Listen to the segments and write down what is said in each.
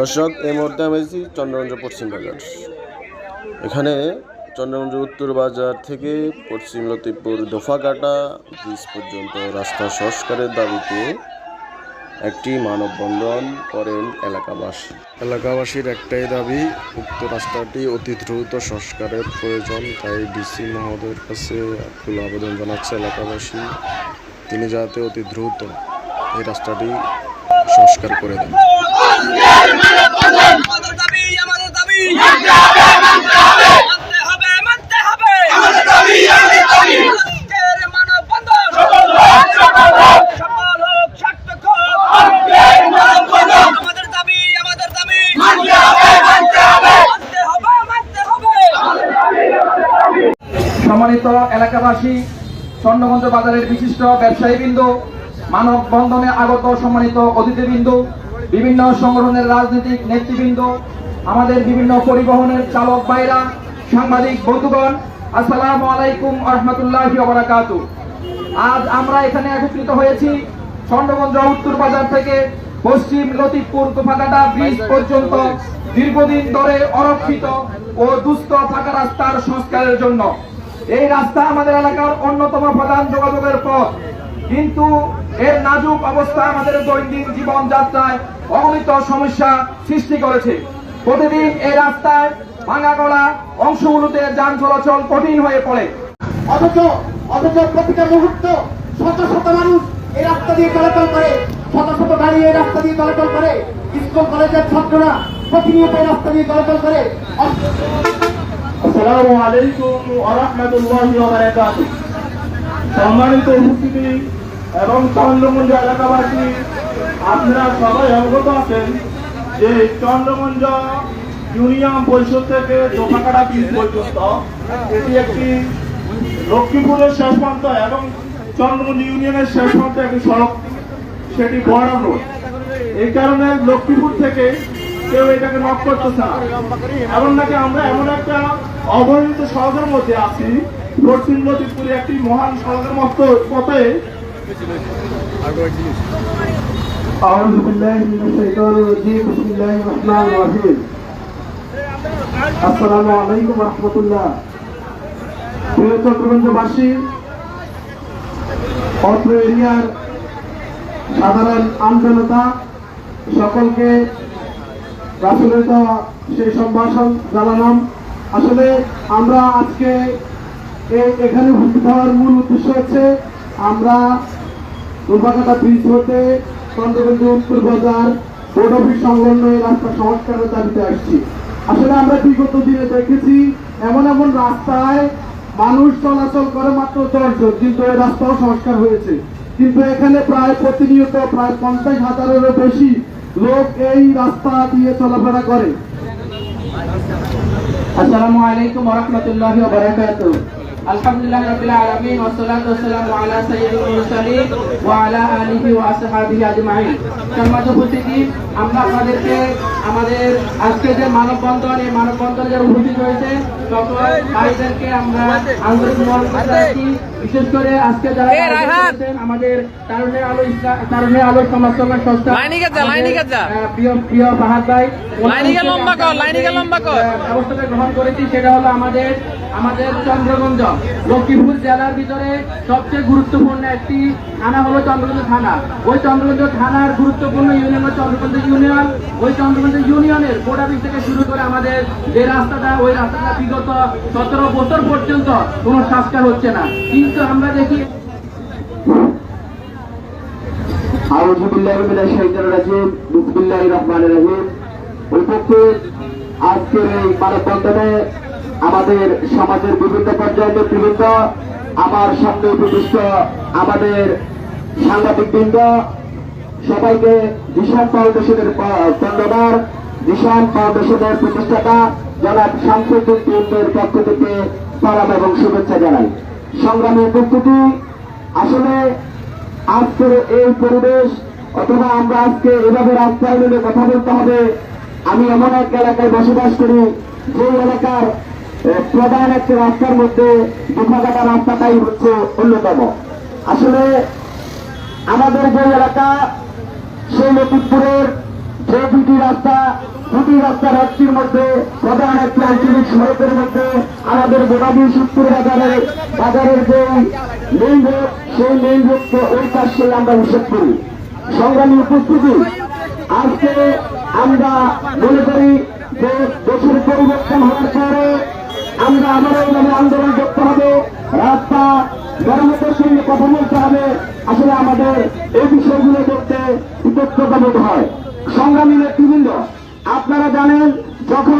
দর্শক, এই মুহূর্তে আমি আছি চন্দ্রগঞ্জ পশ্চিম বাজার। এখানে চন্দ্রগঞ্জ উত্তর বাজার থেকে পশ্চিম লতিফপুর দোফাকাটা, ব্রিজ পর্যন্ত রাস্তা সংস্কারের দাবিতে একটি মানববন্ধন করেন এলাকাবাসী। এলাকাবাসীর একটাই দাবি, উক্ত রাস্তাটি অতি দ্রুত সংস্কারের প্রয়োজন, তাই ডিসি মহোদয়ের কাছে আকুল আবেদন জানাচ্ছে এলাকাবাসী। তিনি যাতে অতি দ্রুত এই রাস্তাটি সংস্কার করে দেন। আমাদের দাবি আমাদের দাবি। মানতে হবে মানতে হবে। আজকের মানববন্ধন সফল হোক সার্থক হোক। আমাদের দাবি আমাদের দাবি। মানতে হবে মানতে হবে। সম্মানিত এলাকাবাসী স্বর্ণগঞ্জ বাজারের বিশিষ্ট ব্যবসায়ীবৃন্দ মানববন্ধনে আগত সম্মানিত অতিথিবৃন্দ বিভিন্ন সংগঠনের রাজনৈতিক নেতৃবৃন্দ, আমাদের বিভিন্ন পরিবহনের চালক ভাইরা, সাংবাদিক বন্ধুগণ, আসসালামু আলাইকুম রহমতুল্লাহ বারাকাতু। আজ আমরা এখানে একত্রিত হয়েছি স্বর্ণগঞ্জ উত্তর বাজার থেকে পশ্চিম লতিফপুর তোফাকাটা ব্রিজ পর্যন্ত দীর্ঘদিন ধরে অরক্ষিত ও দুস্থ থাকা রাস্তার সংস্কারের জন্য। এই রাস্তা আমাদের এলাকার অন্যতম প্রধান যোগাযোগের পথ। কিন্তু এর নাজুক অবস্থা আমাদের দৈনন্দিন জীবন যাত্রায় অগণিত সমস্যা সৃষ্টি করেছে। প্রতিদিন এই রাস্তায় ভাঙা গলা অংশগুলোতে যান চলাচল কঠিন হয়ে পড়ে। অথচ অথচ প্রতিটা মুহূর্ত শত শত মানুষ এই রাস্তা দিয়ে চলাচল করে। শত শত গাড়ি এই রাস্তা দিয়ে চলাচল করে। স্কুল কলেজের ছাত্ররা প্রতিনিয়ত এই রাস্তা দিয়ে চলাচল করে। আসসালামু আলাইকুম ওয়া রাহমাতুল্লাহি ওয়া বারাকাতুহু। সম্মানিত উপস্থিতি এবং চন্দ্রমঞ্জ এলাকাবাসী আপনারা সবাই অবগত আছেন যে চন্দ্রমঞ্জ ইউনিয়ন পরিষদ থেকে দোকাকাটা ব্রিজ পর্যন্ত এটি একটি লক্ষ্মীপুরের শেষ প্রান্ত এবং চন্দ্রমঞ্জ ইউনিয়নের শেষ প্রান্ত একটি সড়ক, সেটি বর্ডার রোড। এই কারণে লক্ষ্মীপুর থেকে কেউ এটাকে নক করতেছে না। এমন নাকি আমরা এমন একটা অবহেলিত সড়কের মধ্যে আছি পশ্চিম লতিপুরে একটি মহান সড়কের মতো পথে أعوذ بالله من الشيطان الرجيم بسم الله الرحمن الرحيم আসসালামু আলাইকুম রহমতুল্লাহ প্রিয় চট্টগ্রামবাসী অত্র এরিয়ার সাধারণ আমজনতা সকলকে রাসুলের দেওয়া সেই সম্ভাষণ জানালাম আসলে আমরা আজকে এ- এখানে উপস্থিত হওয়ার মূল উদ্দেশ্য হচ্ছে আমরা দুর্গাঘাটা ব্রিজ হতে চন্দ্রগঞ্জ উত্তর বাজার বোর্ড অফিস সংলগ্ন রাস্তা সংস্কারের দাবিতে আসছি। আসলে আমরা বিগত দিনে দেখেছি এমন এমন রাস্তায় মানুষ চলাচল করে মাত্র দশজন, কিন্তু এই রাস্তাও সংস্কার হয়েছে। কিন্তু এখানে প্রায় প্রতিনিয়ত প্রায় পঞ্চাশ হাজারেরও বেশি লোক এই রাস্তা দিয়ে চলাফেরা করে। আসসালামু আলাইকুম ওরহমতুল্লাহ বারাকাতু আলহামদুলিল্লাহ রাব্বিল আলামিন ওয়া সালাতু ওয়া সালামু আলা সাইয়্যিদিল মুরসালিন ওয়া আলা আলিহি ওয়া আসহাবিহি আজমাইন। সম্মানিত উপস্থিতি আমরা আপনাদেরকে আমাদের আজকে যে মানববন্ধন এই মানববন্ধনে যারা উপস্থিত হয়েছে সকল ভাইদেরকে আমরা আন্তরিক জানাচ্ছি। বিশেষ করে আজকে যারা আমাদের তারুণের আলো তারুণের আলো সমাজ কল্যাণ সংস্থা প্রিয় প্রিয় ফাহাদ ভাই। ব্যবস্থাটা গ্রহণ করেছি সেটা হলো আমাদের আমাদের চন্দ্রগঞ্জ লক্ষ্মীপুর জেলার ভিতরে সবচেয়ে গুরুত্বপূর্ণ একটি থানা হলো চন্দ্রগঞ্জ থানা। ওই চন্দ্রগঞ্জ থানার গুরুত্বপূর্ণ ইউনিয়ন হলো চন্দ্রগঞ্জ ইউনিয়ন। ওই চন্দ্রগঞ্জ ইউনিয়নের বোর্ড অফিস থেকে শুরু করে আমাদের যে রাস্তাটা, ওই রাস্তাটা বিগত সতেরো বছর পর্যন্ত কোনো সংস্কার হচ্ছে না। কিন্তু আমরা দেখি আমাদের সমাজের বিভিন্ন পর্যায়ের নেতৃবৃন্দ, আমার সামনে উপবিষ্ট আমাদের সাংবাদিক বৃন্দ সবাইকে জিশান ফাউন্ডেশনের ধন্যবাদ। জিশান ফাউন্ডেশনের প্রতিষ্ঠাতা জনাব শামসুদ্দিন টিমের পক্ষ থেকে সালাম এবং শুভেচ্ছা জানাই। সংগ্রামের উপস্থিতি, আসলে আজকের এই পরিবেশ অথবা আমরা আজকে এভাবে রাস্তায় নেমে কথা বলতে হবে, আমি এমন এক এলাকায় বসবাস করি যে এলাকার প্রধান একটি রাস্তার মধ্যে দুখাঘাটা রাস্তাটাই হচ্ছে অন্যতম। আসলে আমাদের যে এলাকা সেই লতিফপুরের যে দুটি রাস্তা দুটি রাস্তার একটির মধ্যে প্রধান একটি আঞ্চলিক সড়কের মধ্যে আমাদের বোটাবি সত্তর বাজারের বাজারের যে মেইন রোড সেই মেইন রোডকে ওই পাশে আমরা হিসেব করি। সংগ্রামী উপস্থিতি, আজকে আমরা মনে করি যে দেশের পরিবর্তন হওয়ার পরে আমরা আবারও এইভাবে আন্দোলন করতে হবে, রাস্তা গণমতের সঙ্গে কথা বলতে হবে। আসলে আমাদের এই বিষয়গুলো করতে কৃতজ্ঞতা হয়। সংগ্রামী নেতৃবৃন্দ, আপনারা জানেন যখন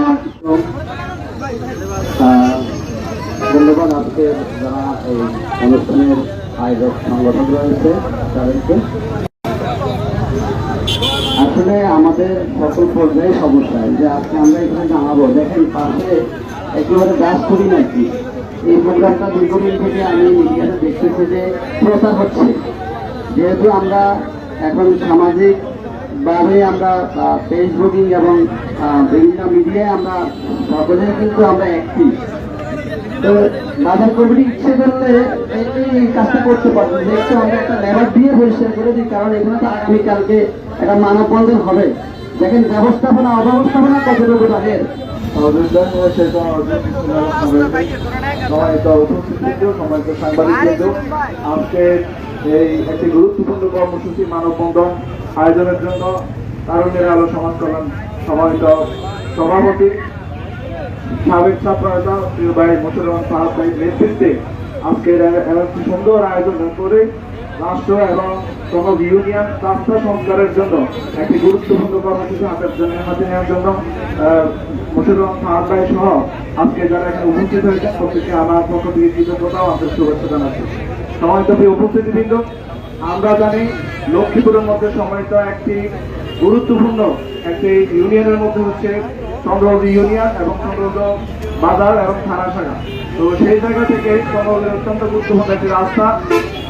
ধন্যবাদ আজকে যারা এই অনুষ্ঠানের আয়োজক সংগঠন রয়েছে, তাদেরকে। আসলে আমাদের সকল পর্যায়ে সমস্যা যে আজকে আমরা এখানে জানাব দেখেন, পাশে একেবারে দাস করি নাকি এই প্রোগ্রামটা দীর্ঘদিন থেকে আমি মিডিয়াতে দেখতেছি যে প্রচার হচ্ছে। যেহেতু আমরা এখন সামাজিক ভাবে আমরা ফেসবুকিং এবং বিভিন্ন মিডিয়ায় আমরা সকলে কিন্তু আমরা অ্যাক্টিভ তো বাজার কমিটি ইচ্ছে করলে এই কাজটা করতে পারবে। একটু আমরা একটা লেবার দিয়ে পরিষ্কার করে দিই, কারণ এখানে তো আগামীকালকে একটা মানববন্ধন হবে। দেখেন, ব্যবস্থাপনা, অব্যবস্থাপনা কতটুকু তাদের? আজকে এই একটি গুরুত্বপূর্ণ কর্মসূচি মানববন্ধন আয়োজনের জন্য তারুণের আলো সমাজ কল্যাণ সম্মানিত সভাপতি সাবেক ছাত্রনেতা প্রিয় ভাই মোশাররহমান সাহাব ভাইয়ের নেতৃত্বে আজকের একটি সুন্দর আয়োজন করে রাষ্ট্র এবং সমগ্র ইউনিয়ন রাস্তা সংস্কারের জন্য একটি গুরুত্বপূর্ণ কর্মসূচি হাতের জন্য হাতে নেওয়ার জন্য আহ, মোশাররহমান সাহাব ভাই সহ আজকে যারা এখানে উপস্থিত হয়েছেন প্রত্যেককে আমার পক্ষ থেকে কৃতজ্ঞতা আন্তরিক শুভেচ্ছা জানাচ্ছি। সম্মানিত প্রিয় উপস্থিতিবৃন্দ, আমরা জানি লক্ষ্মীপুরের মধ্যে সম্মানিত একটি গুরুত্বপূর্ণ একটি ইউনিয়নের মধ্যে হচ্ছে চন্দ্রবতী ইউনিয়ন এবং চন্দ্রবত বাজার এবং থানা শাখা। তো সেই জায়গা থেকে চন্দ্রবতের অত্যন্ত গুরুত্বপূর্ণ একটি রাস্তা।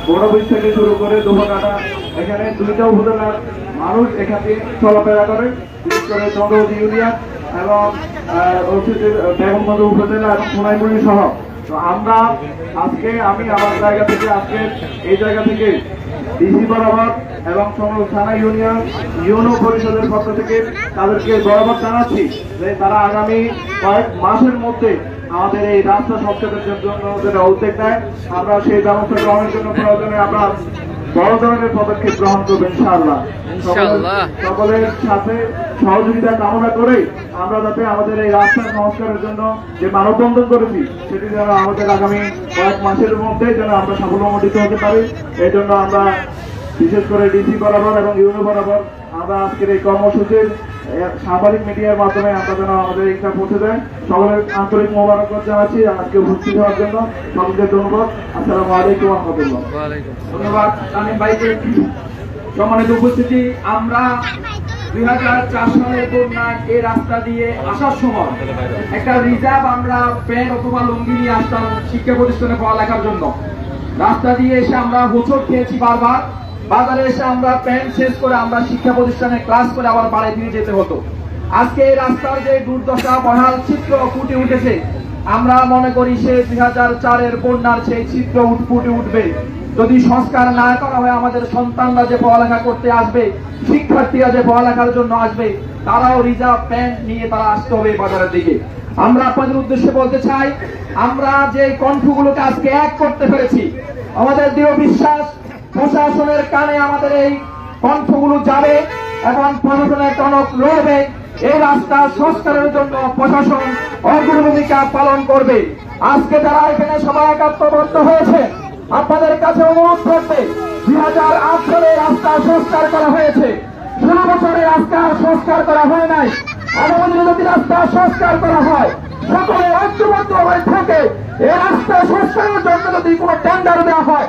বড়বীজ থেকে শুরু করে দোহাকাটা এখানে দুইটা উপজেলার মানুষ এখান চলাফেরা করে, বিশেষ করে চন্দ্রবতী ইউনিয়ন এবং বেগমগঞ্জ উপজেলা এবং সোনাইমুড়ি সহ। তো আমরা আজকে আমি আমার জায়গা থেকে আজকে এই জায়গা থেকে ডিসি বরাবর এবং সমগ্র থানা ইউনিয়ন, ইউনো পরিষদের পক্ষ থেকে তাদেরকে বরাবর জানাচ্ছি যে তারা আগামী কয়েক মাসের মধ্যে আমাদের এই রাস্তা সংস্কারের জন্য যেটা উদ্যোগ নেয়, আমরা সেই ব্যবস্থা গ্রহণের জন্য প্রয়োজনে আমরা বড় ধরনের পদক্ষেপ গ্রহণ করবে ইনশাআল্লাহ। সকলের- সাথে সহযোগিতা কামনা করে আমরা যাতে আমাদের এই রাস্তা সংস্কারের জন্য যে মানববন্ধন করেছি সেটি যেন আমাদের আগামী কয়েক মাসের মধ্যে যেন আমরা সাফল্যমণ্ডিত হতে পারি এই জন্য আমরা বিশেষ করে ডিসি বরাবর এবং ইউনো বরাবর আমরা আজকের এই কর্মসূচির সাংবাদিক মিডিয়ার মাধ্যমে আমরা যেন আমাদের এইটা পৌঁছে দেয় সকলের আন্তরিক মোবারকবাদ জানাচ্ছি আজকে উপস্থিত হওয়ার জন্য। সকলকে ধন্যবাদ। আসসালামু আলাইকুম রহমতুল্লাহ। ধন্যবাদ তামিম ভাইকে। সম্মানিত উপস্থিতি আমরা দুই হাজার চার সালের বন্যায় এই রাস্তা দিয়ে আসার সময় একটা রিজার্ভ আমরা প্যান্ট অথবা লুঙ্গি নিয়ে আসতাম শিক্ষা প্রতিষ্ঠানে পড়ালেখার জন্য। রাস্তা দিয়ে এসে আমরা হোঁচট খেয়েছি বারবার। বাজারে এসে আমরা প্যান্ট শেষ করে আমরা শিক্ষা প্রতিষ্ঠানে ক্লাস করে আবার বাড়ি ফিরে যেতে হতো। আজকে এই রাস্তার যে দুর্দশা, বহাল চিত্র ফুটে উঠেছে, আমরা মনে করি সে দুই হাজার চারের বন্যার সেই চিত্র ফুটে উঠবে। যদি সংস্কার না করা হয়, আমাদের সন্তানরা যে পড়ালেখা করতে আসবে, শিক্ষার্থীরা যে পড়ালেখার জন্য আসবে, তারাও রিজার্ভ প্যান্ট নিয়ে তারা আসতে হবে বাজারের দিকে। আমরা আপনাদের উদ্দেশ্যে বলতে চাই, আমরা যে কণ্ঠগুলোকে আজকে এক করতে পেরেছি, আমাদের দৃঢ় বিশ্বাস প্রশাসনের কানে আমাদের এই কণ্ঠগুলো যাবে এবং প্রশাসনের টনক লড়বে এই রাস্তা সংস্কারের জন্য প্রশাসন অগ্রণী ভূমিকা পালন করবে। আজকে যারা এখানে সবাই একাত্মবদ্ধ হয়েছে, আপনাদের কাছে অনুরোধ করবে দুই হাজার আট সালে রাস্তা সংস্কার করা হয়েছে। ষোলো বছরে রাস্তা সংস্কার করা হয় নাই। আগামী যদি রাস্তা সংস্কার করা হয়, সকলে ঐক্যবদ্ধ হয়ে থাকে। এই রাস্তা সংস্কারের জন্য যদি কোনো টেন্ডার দেওয়া হয়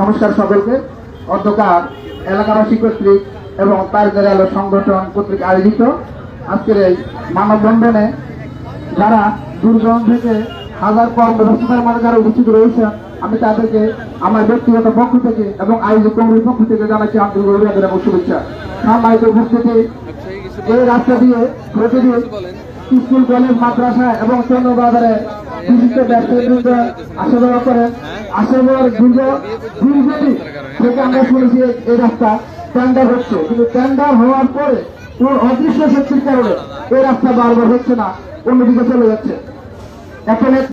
নমস্কার সকলকে। অধ্যকার এলাকাবাসী কর্তৃক এবং তার আলো সংগঠন কর্তৃক আয়োজিত আজকের এই মানববন্ধনে যারা দূরদূরান্ত থেকে হাজার কর্মব্যস্ততার মাঝে যারা উপস্থিত রয়েছেন, আমি তাদেরকে আমার ব্যক্তিগত পক্ষ থেকে এবং আয়োজক কমিটির পক্ষ থেকে জানাচ্ছি আন্তরিক অভিনন্দন এবং শুভেচ্ছা। সম্মানিত উপস্থিতি, এই রাস্তা দিয়ে প্রতিদিন স্কুল, কলেজ, মাদ্রাসা এবং চন্দ্রবাজারে বিশিষ্ট ব্যক্তিবৃন্দ আসা যাওয়া করেন আসা যাওয়ার দীর্ঘ দীর্ঘদিন থেকে আমরা শুনেছি এই- এই রাস্তা টেন্ডার হচ্ছে। কিন্তু টেন্ডার হওয়ার পরে কোন অদৃশ্য শক্তির কারণে এই রাস্তা বারবার হচ্ছে না অন্যদিকে চলে যাচ্ছে। এখন